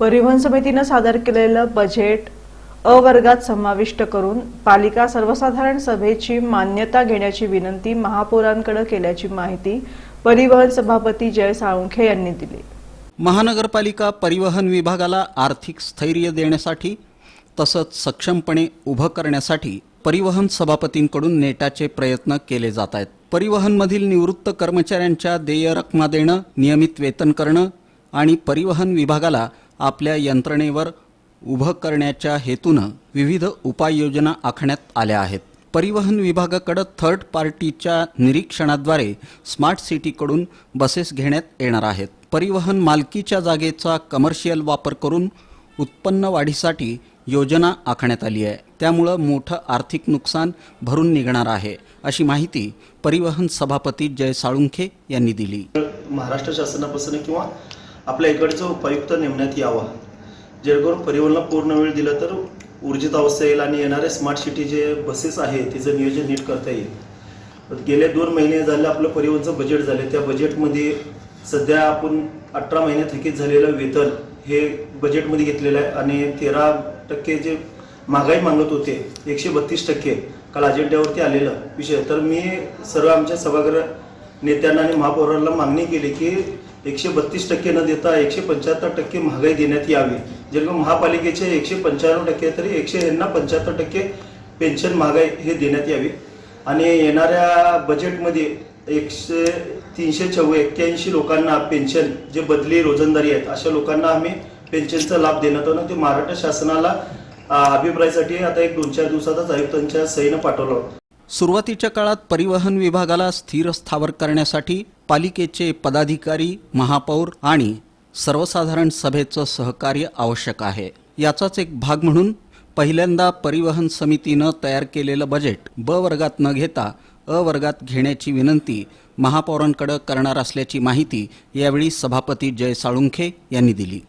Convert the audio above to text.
परिवहन समितीनं सादर केलेलं बजेट अवर्गात समाविष्ट करून पालिका सर्वसाधारण सभेची मान्यता घेण्याची विनंती महापौरांकडे केल्याची माहिती परिवहन सभापती जय साळुंखे यांनी दिली. महानगरपालिका परिवहन विभागाला आर्थिक स्थैर्य देण्यासाठी तसंच सक्षमपणे उभं करण्यासाठी परिवहन सभापतींकडून नेटाचे प्रयत्न केले जात आहेत. परिवहनमधील निवृत्त कर्मचाऱ्यांच्या देय रकमा देणं नियमित वेतन करणं आणि परिवहन विभागाला आपल्या यंत्रणेवर उभं करण्याच्या हेतूनं विविध उपाययोजना आखण्यात आल्या आहेत. परिवहन विभागाकडं थर्ड पार्टीच्या निरीक्षणाद्वारे स्मार्ट सिटीकडून बसेस घेण्यात येणार आहेत. परिवहन मालकीच्या जागेचा कमर्शियल वापर करून उत्पन्न वाढीसाठी योजना आखण्यात आली आहे. त्यामुळं मोठं आर्थिक नुकसान भरून निघणार आहे अशी माहिती परिवहन सभापती जय साळुंखे यांनी दिली. महाराष्ट्र शासनापासून किंवा आपल्या इकडचं उपायुक्त नेमण्यात यावा. जेणेकरून परिवहनला पूर्ण वेळ दिला तर ऊर्जित अवस्था येईल आणि येणारे स्मार्ट सिटी जे बसेस आहे तिचं नियोजन नीट करता येईल. गेले दोन महिने झाले आपलं परिवहनचं बजेट झाले त्या बजेटमध्ये सध्या आपण अठरा महिने थकीत झालेलं वेतन हे बजेटमध्ये घेतलेलं आहे आणि तेरा टक्के जे महागाई मागत होते एकशे बत्तीस टक्के काल अजेंड्यावरती आलेलं विषय. तर मी सर्व आमच्या सभागृह नेत्यांना आणि महापौरांना मागणी केली की एकशे बत्तीस टक्के न देता एकशे पंच्याहत्तर टक्के महागाई देण्यात यावी. जेणेकरून महापालिकेचे एकशे पंच्याण्णव टक्के तरी एकशे यांना पंच्याहत्तर टक्के पेन्शन महागाई हे देण्यात यावी. आणि येणाऱ्या बजेटमध्ये एकशे तीनशे चौ एक्क्याऐंशी लोकांना पेन्शन जे बदली रोजंदारी आहेत अशा लोकांना आम्ही पेन्शनचा लाभ देण्यात आला. ते महाराष्ट्र शासनाला अभिप्रायासाठी आता एक दोन चार दिवसातच आयुक्तांच्या सहीनं पाठवलं. सुरुवातीच्या काळात परिवहन विभागाला स्थिर स्थावर करण्यासाठी पालिकेचे पदाधिकारी महापौर आणि सर्वसाधारण सभेचं सहकार्य आवश्यक आहे. याचाच एक भाग म्हणून पहिल्यांदा परिवहन समितीनं तयार केलेलं बजेट ब वर्गात न घेता अ वर्गात घेण्याची विनंती महापौरांकडे करणार असल्याची माहिती यावेळी सभापती जय साळुंखे यांनी दिली.